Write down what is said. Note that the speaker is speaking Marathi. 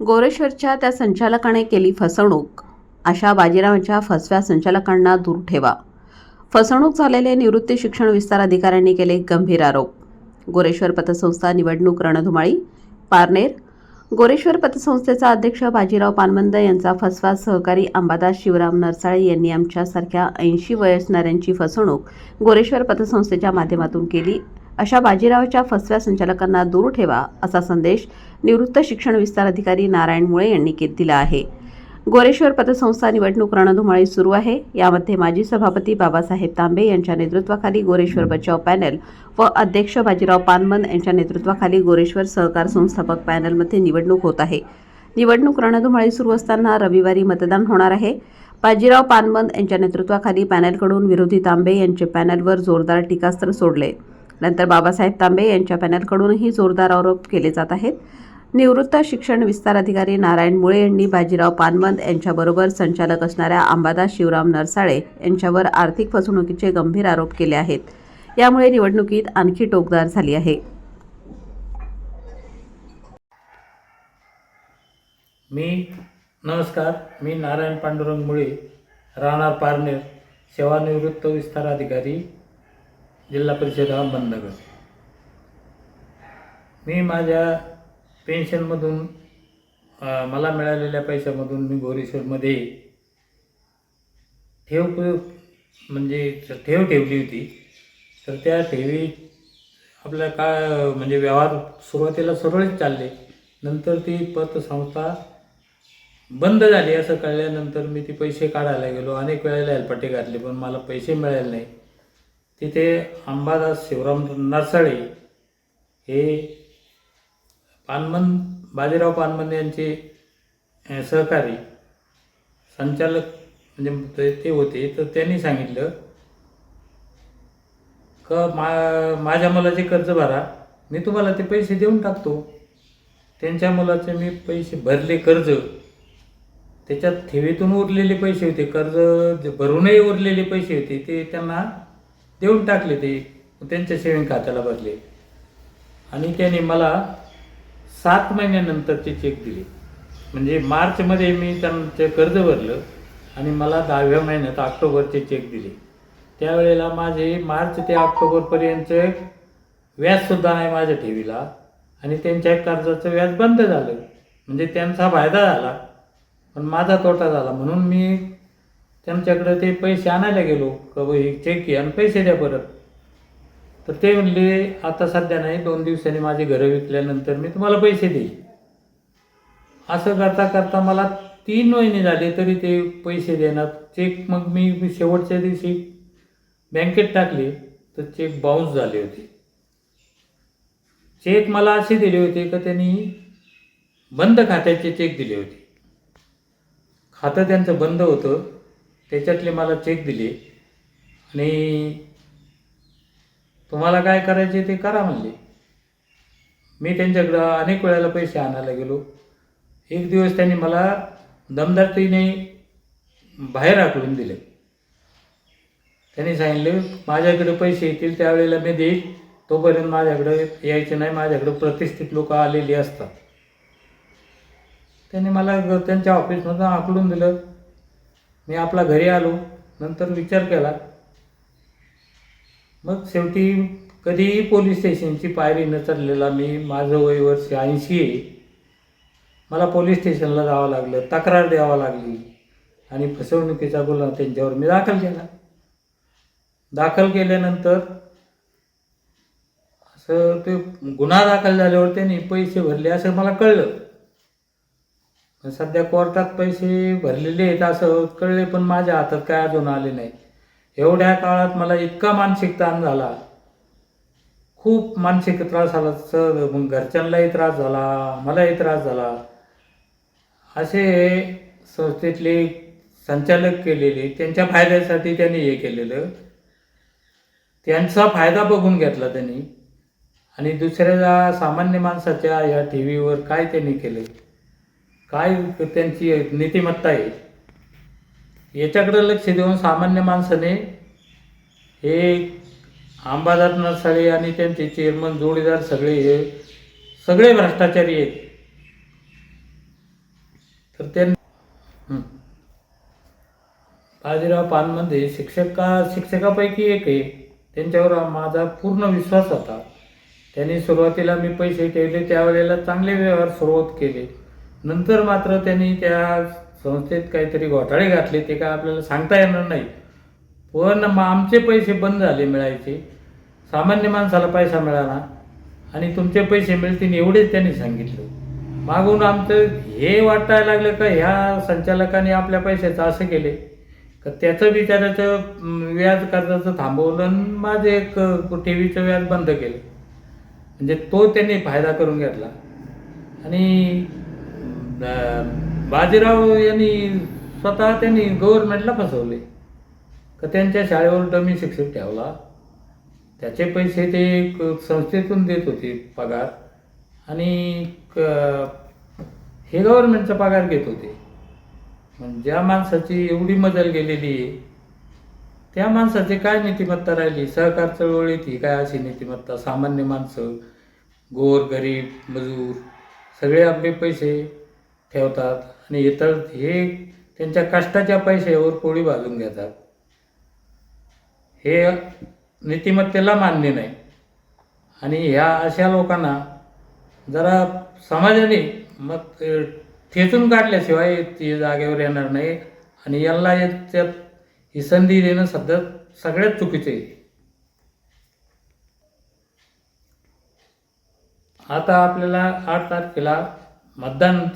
गोरेश्वरच्या त्या संचालकाने केली फसवणूक. अशा बाजीरावांच्या फसव्या संचालकांना दूर ठेवा. फसवणूक झालेले निवृत्ती शिक्षण विस्तार अधिकाऱ्यांनी केले गंभीर आरोप. गोरेश्वर पतसंस्था निवडणूक रणधुमाळी पारनेर. गोरेश्वर पतसंस्थेचा अध्यक्ष बाजीराव पानमंद यांचा फसवा सहकारी अंबादास शिवराम नरसाळे यांनी आमच्यासारख्या ऐंशी वय असणाऱ्यांची फसवणूक गोरेश्वर पतसंस्थेच्या माध्यमातून केली अशा बाजीरावाच्या फसव्या संचालकांना दूर ठेवा असा संदेश निवृत्त शिक्षण विस्तार अधिकारी नारायण मुळे यांनी दिला आहे. गोरेश्वर पतसंस्था निवडणूक रणधुमाळी सुरू आहे. यामध्ये माजी सभापती बाबासाहेब तांबे यांच्या नेतृत्वाखाली गोरेश्वर बचाव पॅनल व अध्यक्ष बाजीराव पानमन यांच्या नेतृत्वाखाली गोरेश्वर सहकार संस्थापक पॅनलमध्ये निवडणूक होत आहे. निवडणूक रणधुमाळी सुरू असताना रविवारी मतदान होणार आहे. बाजीराव पानमन यांच्या नेतृत्वाखाली पॅनलकडून विरोधी तांबे यांचे पॅनलवर जोरदार टीकास्त्र सोडले. नंतर बाबासाहेब तांबे यांच्या पॅनलकडूनही जोरदार आरोप केले जात आहेत. निवृत्त शिक्षण विस्तार अधिकारी नारायण मुळे यांनी बाजीराव पानमंद यांच्याबरोबर संचालक असणाऱ्या अंबादास शिवराम नरसाळे यांच्यावर आर्थिक फसवणुकीचे गंभीर आरोप केले आहेत. यामुळे निवडणुकीत आणखी टोकदार झाली आहे. मी नमस्कार मी नारायण पांडुरंग मुळे राहणार पारनेर सेवानिवृत्त विस्तार अधिकारी जिल्हा परिषद अहमदनगर मी माझ्या पेन्शनमधून मला मिळालेल्या पैशामधून मी गोरेश्वरमध्ये ठेव म्हणजे ठेव ठेवली होती. तर त्या ठेवी आपल्या काय म्हणजे व्यवहार सुरुवातीला सरळच चालले. नंतर ती पतसंस्था बंद झाली. असं कळल्यानंतर मी ती पैसे काढायला गेलो. अनेक वेळेला हेलपट्टे घातले पण मला पैसे मिळाले नाही. तिथे अंबादास शिवराम नरसाळे हे पानमन बाजीराव पानमन यांचे सहकारी संचालक म्हणजे ते- होते. तर त्यांनी सांगितलं का मा माझ्या मुलाचे कर्ज भरा. मी तुम्हाला ते पैसे देऊन टाकतो. त्यांच्या मुलाचे मी पैसे भरले कर्ज. त्याच्यात ठेवीतून उरलेले पैसे होते. कर्ज भरूनही उरलेले पैसे होते ते त्यांना देऊन टाकले ते त्यांच्या सेविंग खात्याला भरले आणि त्याने मला सात महिन्यानंतरचे चेक दिले. म्हणजे मार्चमध्ये मी त्यांचे कर्ज भरलं आणि मला दहाव्या महिन्यात ऑक्टोबरचे चेक दिले. त्यावेळेला माझे मार्च ते ऑक्टोबरपर्यंत व्याजसुद्धा नाही माझ्या ठेवीला आणि त्यांच्या कर्जाचं व्याज बंद झालं. म्हणजे त्यांचा फायदा झाला पण माझा तोटा झाला. म्हणून मी त्यांच्याकडे ते पैसे आणायला गेलो. का हे चेक घे आणि पैसे द्या परत. तर ते म्हणले आता सध्या नाही दोन दिवसांनी माझे घरं विकल्यानंतर मी तुम्हाला पैसे देईल. असं करता करता मला तीन महिने झाले तरी ते पैसे देणार. चेक मग मी शेवटच्या दिवशी बँकेत टाकले तर चेक बाउन्स झाले होते. चेक मला असे दिले होते का त्यांनी बंद खात्याचे चेक दिले होते. खातं त्यांचं बंद होतं. त्याच्यातले मला चेक दिले. आणि तुम्हाला काय करायचे ते करा म्हणले. मी त्यांच्याकडं अनेक वेळेला पैसे आणायला गेलो. एक दिवस त्यांनी मला दमदारतीने बाहेर आकडून दिले. त्यांनी सांगितले माझ्याकडे पैसे येतील त्यावेळेला मी देईल. तोपर्यंत माझ्याकडे यायचे नाही. माझ्याकडे प्रतिष्ठित लोक आलेली असतात. त्यांनी मला ग- त्यांच्या ऑफिसमधून आकडून दिलं. मी आपला घरी आलो नंतर विचार केला. मग शेवटी कधीही पोलीस स्टेशनची पायरी न चढलेला मी माझं वय वर्ष ऐंशी आहे. मला पोलीस स्टेशनला जावं लागलं तक्रार द्यावं लागली आणि फसवणुकीचा गुन्हा त्यांच्यावर मी दाखल केला. दाखल केल्यानंतर असं ते गुन्हा दाखल झाल्यावर त्यांनी पैसे भरले असं मला कळलं. पण सध्या कोर्टात पैसे भरलेले आहेत असं कळले पण माझ्या हातात काय अजून आले नाही. एवढ्या काळात मला इतका मानसिक ताण झाला. खूप मानसिक त्रास झाला सर मग घरच्यांनाही त्रास झाला मलाही त्रास झाला. असे संस्थेतले संचालक केलेले त्यांच्या फायद्यासाठी त्यांनी हे केलेलं. त्यांचा फायदा बघून घेतला त्यांनी. आणि दुसऱ्या सामान्य माणसाच्या या टी व्हीवर काय त्यांनी केलं? काय त्यांची नीतिमत्ता आहे? याच्याकडे लक्ष देऊन सामान्य माणसाने हे अंबादास नरसाळे आणि त्यांचे चेअरमन जोडीदार सगळे हे सगळे भ्रष्टाचारी आहेत. तर त्यांनी बाजीराव पानमध्ये शिक्षका शिक्षकापैकी एक आहे. त्यांच्यावर माझा पूर्ण विश्वास होता. त्यांनी सुरुवातीला मी पैसे ठेवले त्यावेळेला चांगले व्यवहार सुरुवात केले. नंतर मात्र त्यांनी त्या संस्थेत काहीतरी घोटाळे घातले ते काय आपल्याला सांगता येणार नाही. पण मग आमचे पैसे बंद झाले मिळायचे. सामान्य माणसाला पैसा मिळाला आणि तुमचे पैसे मिळतील एवढेच त्यांनी सांगितलं. मागून आमचं हे वाटायला लागलं का ह्या संचालकाने आपल्या पैशाचं असं केले. का त्याचं बिचाराचं व्याज कर्जाचं थांबवलं आणि माझं एक ठेवीचं व्याज बंद केलं. म्हणजे तो त्यांनी फायदा करून घेतला. आणि बाजीराव यांनी स्वतः त्यांनी गव्हर्नमेंटला फसवले. का त्यांच्या शाळेवर मी शिक्षक ठेवला. त्याचे पैसे ते संस्थेतून देत होते पगार. आणि क- हे गव्हर्नमेंटचा पगार घेत होते. मग ज्या माणसाची एवढी मजल गेलेली आहे त्या माणसाची काय नीतिमत्ता राहिली? सहकार चळवळीत ही काय अशी नीतिमत्ता? सामान्य माणसं गोर गरीब मजूर सगळे आपले पैसे ठेवतात आणि इतर हे त्यांच्या कष्टाच्या पैशावर पोळी भाजून घेतात. हे नीतिमत्तेला मान्य नाही. आणि ह्या अशा लोकांना जरा समाजाने मग ठेचून काढल्याशिवाय ती जागेवर येणार नाही आणि यांना याच्यात ही संधी देणं सध्या सगळ्यात चुकीचं आहे. आता आपल्याला आठ तारखेला मतदान